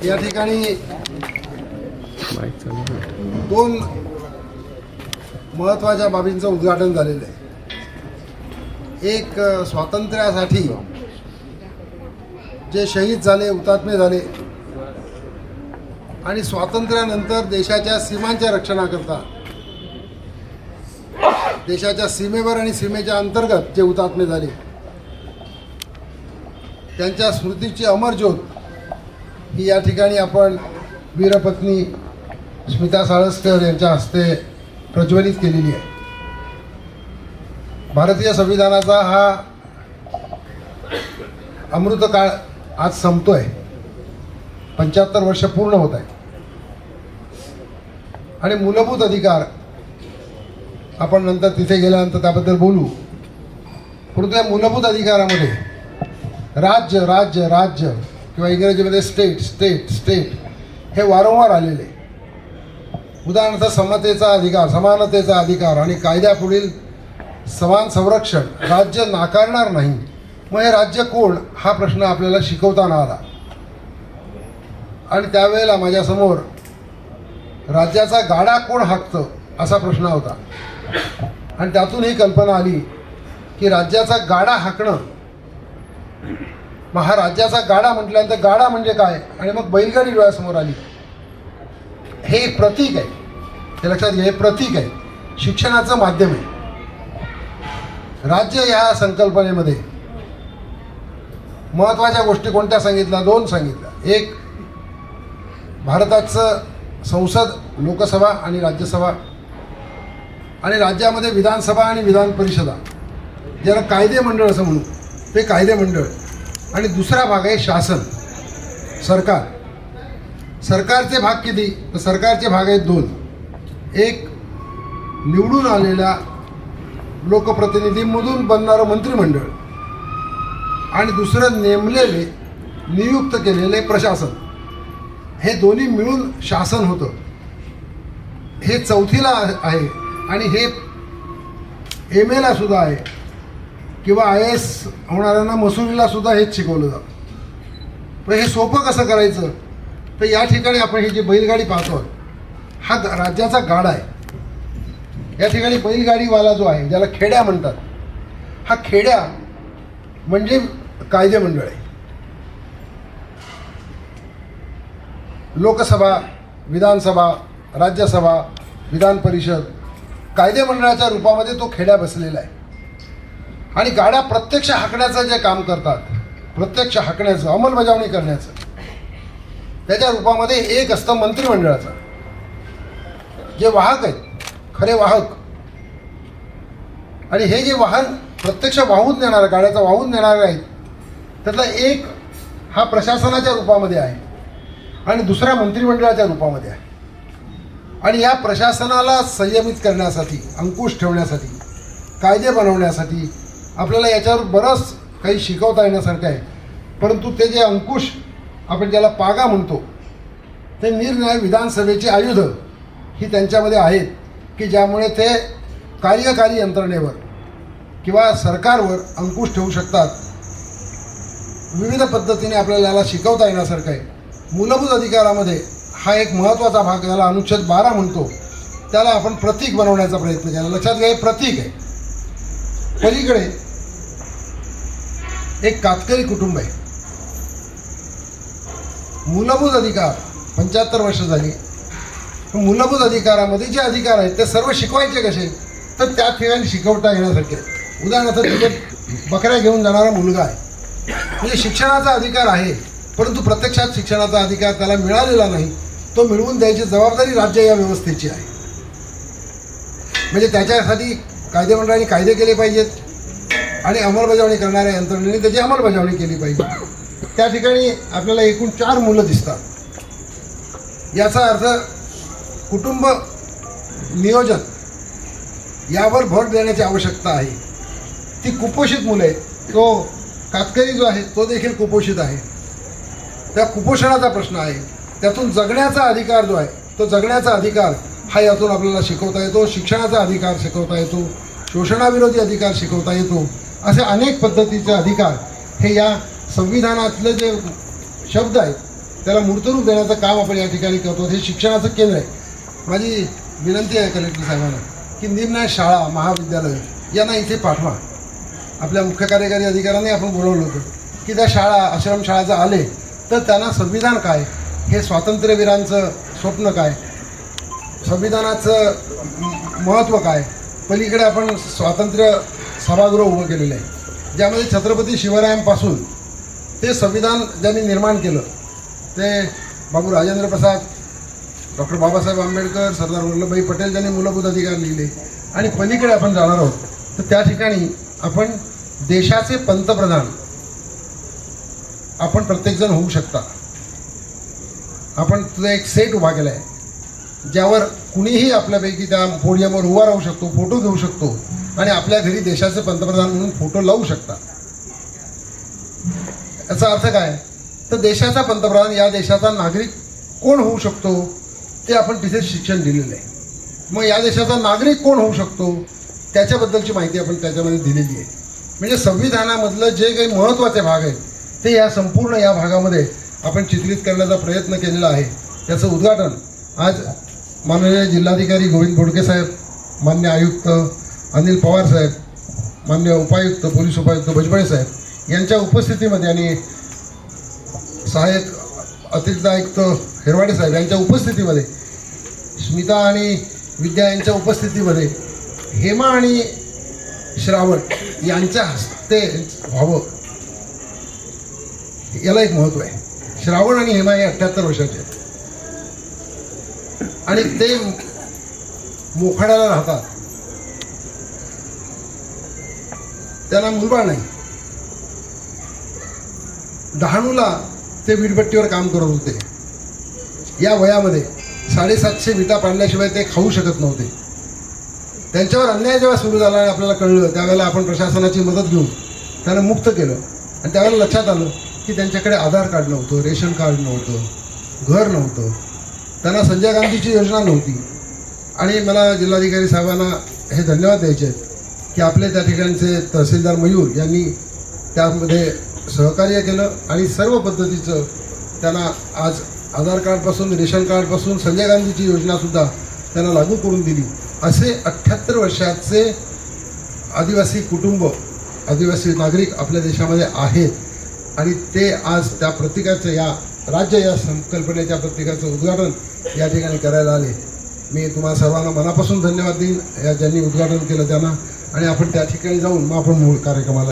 या ठिकाणी दोन महत्त्वाच्या बाबींचं उद्घाटन झालेलं आहे. एक स्वातंत्र्यासाठी जे शहीद झाले हुतात्मे झाले आणि स्वातंत्र्यानंतर देशाच्या सीमांच्या रक्षणाकरता देशाच्या सीमेवर आणि सीमेच्या अंतर्गत जे हुतात्मे झाले त्यांच्या स्मृतीची अमरज्योत की या ठिकाणी आपण वीरपत्नी स्मिता साळसकर यांच्या हस्ते प्रज्वलित केलेली आहे. भारतीय संविधानाचा हा अमृतकाळ आज संपतोय. पंच्याहत्तर वर्ष पूर्ण होत आहे. आणि मूलभूत अधिकार आपण नंतर तिथे गेल्यानंतर त्याबद्दल बोलू. परंतु या मूलभूत अधिकारामध्ये राज्य राज्य राज्य किंवा इंग्रजीमध्ये स्टेट स्टेट स्टेट हे वारंवार आलेले. उदाहरणार्थ समतेचा अधिकार समानतेचा अधिकार आणि कायद्यापुढील समान संरक्षण राज्य नाकारणार नाही. मग हे राज्य कोण? हा प्रश्न आपल्याला शिकवताना आला. आणि त्यावेळेला माझ्यासमोर राज्याचा गाडा कोण हाकतं असा प्रश्न होता. आणि त्यातून ही कल्पना आली की राज्याचा गाडा हाकणं मग हा राज्याचा गाडा म्हटल्यानंतर गाडा म्हणजे काय? आणि मग बैलगाडी डोळ्यासमोर आली. हे एक प्रतीक आहे. हे लक्षात घ्या हे प्रतीक आहे. शिक्षणाचं माध्यम आहे. राज्य ह्या संकल्पनेमध्ये महत्त्वाच्या गोष्टी कोणत्या सांगितल्या? दोन सांगितल्या. एक भारताचं संसद लोकसभा आणि राज्यसभा आणि राज्यामध्ये विधानसभा आणि विधान परिषदा ज्याला कायदे मंडळ असं म्हणू ते कायदे मंडळ आणि दुसरा भाग आहे शासन. सरकार. सरकारचे भाग किती? तर सरकारचे भाग आहेत दोन. एक निवडून आलेल्या लोकप्रतिनिधींमधून बनणारं मंत्रिमंडळ. आणि दुसरं नेमलेले नियुक्त केलेले प्रशासन. हे दोन्ही मिळून शासन होतं. हे चौथीला आहे आणि हे एम एला सुद्धा आहे. किंवा आय एस होणाऱ्यांना मसुरीला सुद्धा हेच शिकवलं जातं. पण हे सोपं कसं करायचं? तर या ठिकाणी आपण ही जी बैलगाडी पाहतो हा राज्याचा गाडा आहे. या ठिकाणी बैलगाडीवाला जो आहे ज्याला खेड्या म्हणतात हा खेड्या म्हणजे कायदे मंडळ आहे. लोकसभा विधानसभा राज्यसभा विधान परिषद कायदे मंडळाच्या रूपामध्ये तो खेड्या बसलेला आहे. आणि गाड्या प्रत्यक्ष हाकण्याचं जे काम करतात प्रत्यक्ष हाकण्याचं अंमलबजावणी करण्याचं त्याच्या रूपामध्ये एक असतं मंत्रिमंडळाचं. जे वाहक आहेत खरे वाहक. आणि हे जे वाहन प्रत्यक्ष वाहून नेणारं गाड्याचं वाहून नेणारे आहेत त्यातला एक हा प्रशासनाच्या रूपामध्ये आहे आणि दुसरा मंत्रिमंडळाच्या रूपामध्ये आहे. आणि या प्रशासनाला संयमित करण्यासाठी अंकुश ठेवण्यासाठी कायदे बनवण्यासाठी आपल्याला याच्यावर बरंच काही शिकवता येण्यासारखं आहे. परंतु ते जे अंकुश आपण ज्याला पागा म्हणतो ते निरनिराळे विधानसभेची आयुध ही त्यांच्यामध्ये आहेत की ज्यामुळे ते कार्यकारी यंत्रणेवर किंवा सरकारवर अंकुश ठेवू शकतात. विविध पद्धतीने आपल्याला याला शिकवता येण्यासारखं आहे. मूलभूत अधिकारामध्ये हा एक महत्त्वाचा भाग ज्याला अनुच्छेद बारा म्हणतो त्याला आपण प्रतीक बनवण्याचा प्रयत्न केला. लक्षात घ्या हे प्रतीक आहे. पलीकडे एक कातकरी कुटुंब आहे. मूलभूत अधिकार पंच्याहत्तर वर्ष झाली. मूलभूत अधिकारामध्ये जे अधिकार आहेत ते सर्व शिकवायचे कसे? तर त्या ठिकाणी शिकवता येण्यासारखे उदाहरणार्थ तिथे बकऱ्या घेऊन जाणारा मुलगा आहे. म्हणजे शिक्षणाचा अधिकार आहे परंतु प्रत्यक्षात शिक्षणाचा अधिकार त्याला मिळालेला नाही. तो मिळवून द्यायची जबाबदारी राज्य या व्यवस्थेची आहे. म्हणजे त्याच्यासाठी कायदेमंडळाने कायदे केले पाहिजेत. आणि अंमलबजावणी करणाऱ्या यंत्रणेने त्याची अंमलबजावणी केली पाहिजे. त्या ठिकाणी आपल्याला एकूण चार मुलं दिसतात. याचा अर्थ कुटुंब नियोजन यावर भर देण्याची आवश्यकता आहे. ती कुपोषित मुलं आहेत. तो कातकरी जो आहे तो देखील कुपोषित आहे. त्या कुपोषणाचा प्रश्न आहे. त्यातून जगण्याचा अधिकार जो आहे तो जगण्याचा अधिकार हा यातून आपल्याला शिकवता येतो. शिक्षणाचा अधिकार शिकवता येतो. शोषणाविरोधी अधिकार शिकवता येतो. असे अनेक पद्धतीचे अधिकार हे या संविधानातले जे शब्द आहेत त्याला मूर्तरूप देण्याचं काम आपण या ठिकाणी करतो. हे शिक्षणाचं केंद्र आहे. माझी विनंती आहे कलेक्टर साहेबांना की निर्णय शाळा महाविद्यालय यांना इथे पाठवा. आपल्या मुख्य कार्यकारी अधिकाऱ्यांनी आपण बोलवलं होतं की त्या शाळा आश्रमशाळा जर आले तर त्यांना संविधान काय? हे स्वातंत्र्यवीरांचं स्वप्न काय? संविधानाचं महत्त्व काय? पलीकडे आपण स्वातंत्र्य सभागृह उभं केलेलं आहे. ज्यामध्ये छत्रपती शिवरायांपासून ते संविधान ज्यांनी निर्माण केलं ते बाबू राजेंद्र प्रसाद डॉक्टर बाबासाहेब आंबेडकर सरदार वल्लभभाई पटेल ज्यांनी मूलभूत अधिकार लिहिले आणि पलीकडे आपण जाणार आहोत तर त्या ठिकाणी आपण देशाचे पंतप्रधान आपण प्रत्येकजण होऊ शकता. आपण तुझा एक सेट उभा केला आहे ज्यावर कुणीही आपल्यापैकी त्या पोडियमवर उभा राहू शकतो फोटो घेऊ शकतो. आणि आपल्या घरी देशाचे पंतप्रधान म्हणून फोटो लावू शकता याचा अर्थ काय? तर देशाचा पंतप्रधान या देशाचा नागरिक कोण होऊ शकतो? ते आपण तिथे शिक्षण दिलेलं आहे. मग या देशाचा नागरिक कोण होऊ शकतो? त्याच्याबद्दलची माहिती आपण त्याच्यामध्ये दिलेली आहे. म्हणजे संविधानामधलं जे काही महत्त्वाचे भाग आहेत ते या संपूर्ण या भागामध्ये आपण चित्रित करण्याचा प्रयत्न केलेला आहे. त्याचं उद्घाटन आज माननीय जिल्हाधिकारी गोविंद बोडके साहेब मान्य आयुक्त अनिल पवार साहेब मान्य उपायुक्त पोलीस उपायुक्त भुजबळे साहेब यांच्या उपस्थितीमध्ये आणि सहाय्यक अतिरिक्त आयुक्त हेरवाडे साहेब यांच्या उपस्थितीमध्ये स्मिता आणि विद्या यांच्या उपस्थितीमध्ये हेमा आणि श्रावण यांच्या हस्ते व्हावं. याला एक महत्त्व आहे. श्रावण आणि हेमा हे अठ्ठ्याहत्तर वर्षाचे आहेत. आणि ते मोखाड्याला राहतात. त्याला मुलबाळ नाही. डहाणूला ते वीटभट्टीवर काम करत होते. या वयामध्ये साडेसातशे विटा पाडल्याशिवाय ते खाऊ शकत नव्हते. त्यांच्यावर अन्याय जेव्हा सुरू झाला आणि आपल्याला कळलं त्यावेळेला आपण प्रशासनाची मदत घेऊन त्यांना मुक्त केलं. आणि त्यावेळेला लक्षात आलं की त्यांच्याकडे आधार कार्ड नव्हतं रेशन कार्ड नव्हतं घर नव्हतं. त्यांना संजय गांधीची योजना नव्हती. आणि मला जिल्हाधिकारी साहेबांना हे धन्यवाद द्यायचे आहेत. की आपले त्या ठिकाणचे तहसीलदार मयूर यांनी त्यामध्ये सहकार्य केलं आणि सर्व पद्धतीचं त्यांना आज आधार कार्डपासून रेशन कार्डपासून संजय गांधीची योजनासुद्धा त्यांना लागू करून दिली. असे अठ्ठ्याहत्तर वर्षाचे आदिवासी कुटुंब आदिवासी नागरिक आपल्या देशामध्ये आहेत. आणि ते आज त्या प्रत्येकाचं या राज्य या संकल्पनेच्या प्रत्येकाचं उद्घाटन या ठिकाणी करायला आले. मी तुम्हाला सर्वांना मनापासून धन्यवाद देईन. या ज्यांनी उद्घाटन केलं त्यांना आणि आपण त्या ठिकाणी जाऊन मग आपण मूळ कार्यक्रमाला